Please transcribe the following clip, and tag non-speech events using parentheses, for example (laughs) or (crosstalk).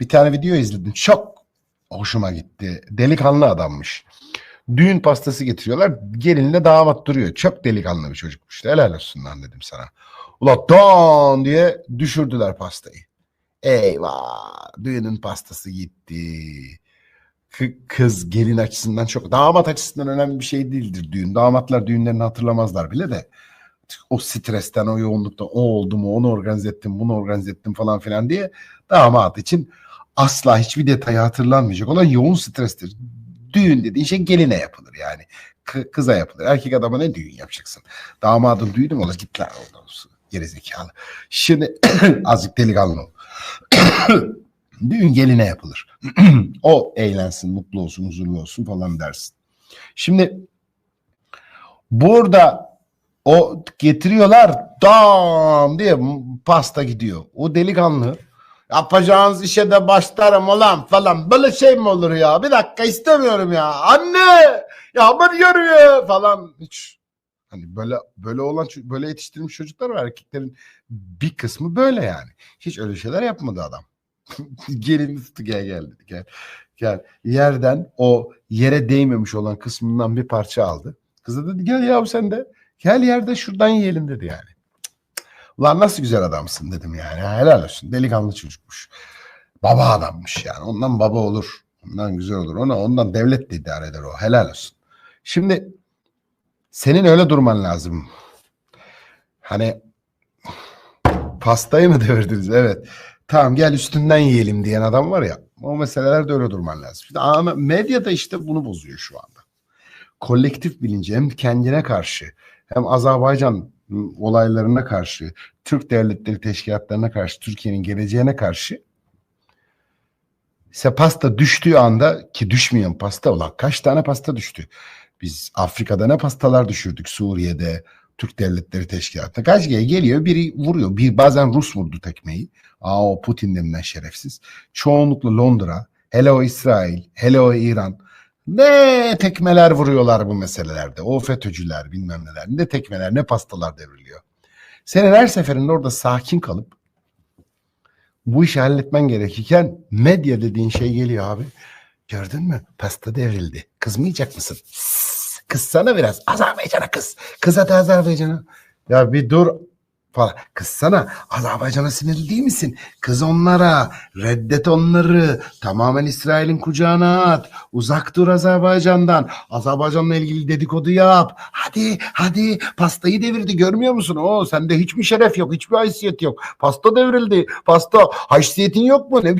Bir tane video izledim. Çok hoşuma gitti. Delikanlı adammış. Düğün pastası getiriyorlar. Gelinle damat duruyor. Çok delikanlı bir çocukmuş. Helal olsun lan dedim sana. Ula don diye düşürdüler pastayı. Eyvah. Düğünün pastası gitti. Kı- Kız gelin açısından çok damat açısından önemli bir şey değildir düğün. Damatlar düğünlerini hatırlamazlar bile de o stresten, o yoğunluktan o oldu mu, onu organize ettim, bunu organize ettim falan filan diye damat için asla hiçbir detayı hatırlanmayacak olan yoğun strestir. Düğün dediğin şey geline yapılır yani. Kı- kıza yapılır. Erkek adama ne düğün yapacaksın? Damadın düğünü mü olur? Git lan oradan olsun. Gerizekalı. Şimdi (coughs) azıcık delikanlı ol. (coughs) düğün geline yapılır. (coughs) o eğlensin, mutlu olsun, huzurlu olsun falan dersin. Şimdi burada o getiriyorlar dam diye pasta gidiyor. O delikanlı yapacağınız işe de başlarım ulan falan. Böyle şey mi olur ya? Bir dakika istemiyorum ya. Anne ya ben yarıyor falan. Hiç hani böyle böyle olan böyle yetiştirilmiş çocuklar var. Erkeklerin bir kısmı böyle yani. Hiç öyle şeyler yapmadı adam. (laughs) Gelin tuttu gel gel dedi gel. Gel yerden o yere değmemiş olan kısmından bir parça aldı. Kız da dedi gel ya sen de. Gel yerde şuradan yiyelim dedi yani. Ulan nasıl güzel adamsın dedim yani. Helal olsun. Delikanlı çocukmuş. Baba adammış yani. Ondan baba olur. Ondan güzel olur. Ona ondan devlet de idare eder o. Helal olsun. Şimdi senin öyle durman lazım. Hani pastayı mı (laughs) devirdiniz? Evet. Tamam gel üstünden yiyelim diyen adam var ya. O meselelerde öyle durman lazım. İşte ama medyada işte bunu bozuyor şu anda. Kolektif bilinci hem kendine karşı hem Azerbaycan olaylarına karşı, Türk devletleri teşkilatlarına karşı, Türkiye'nin geleceğine karşı ise pasta düştüğü anda ki düşmeyen pasta olan kaç tane pasta düştü? Biz Afrika'da ne pastalar düşürdük Suriye'de, Türk Devletleri Teşkilatı'na. Kaç kere geliyor biri vuruyor. Bir bazen Rus vurdu tekmeyi. Aa o Putin denilen şerefsiz. Çoğunlukla Londra, hele o İsrail, hele o İran. Ne tekmeler vuruyorlar bu meselelerde. O FETÖ'cüler bilmem neler. Ne tekmeler ne pastalar devriliyor. Senin her seferinde orada sakin kalıp bu işi halletmen gerekirken medya dediğin şey geliyor abi. Gördün mü? Pasta devrildi. Kızmayacak mısın? Kızsana biraz. Azerbaycan'a kız. Kıza da Azerbaycan'a. Ya bir dur falan. Kızsana. Azerbaycan'a sinirli değil misin? Kız onlara. Reddet onları. Tamamen İsrail'in kucağına at. Uzak dur Azerbaycan'dan. Azerbaycan'la ilgili dedikodu yap. Hadi hadi pastayı devirdi görmüyor musun? Oo sende hiç mi şeref yok? Hiçbir haysiyet yok. Pasta devrildi. Pasta haysiyetin yok mu? Ne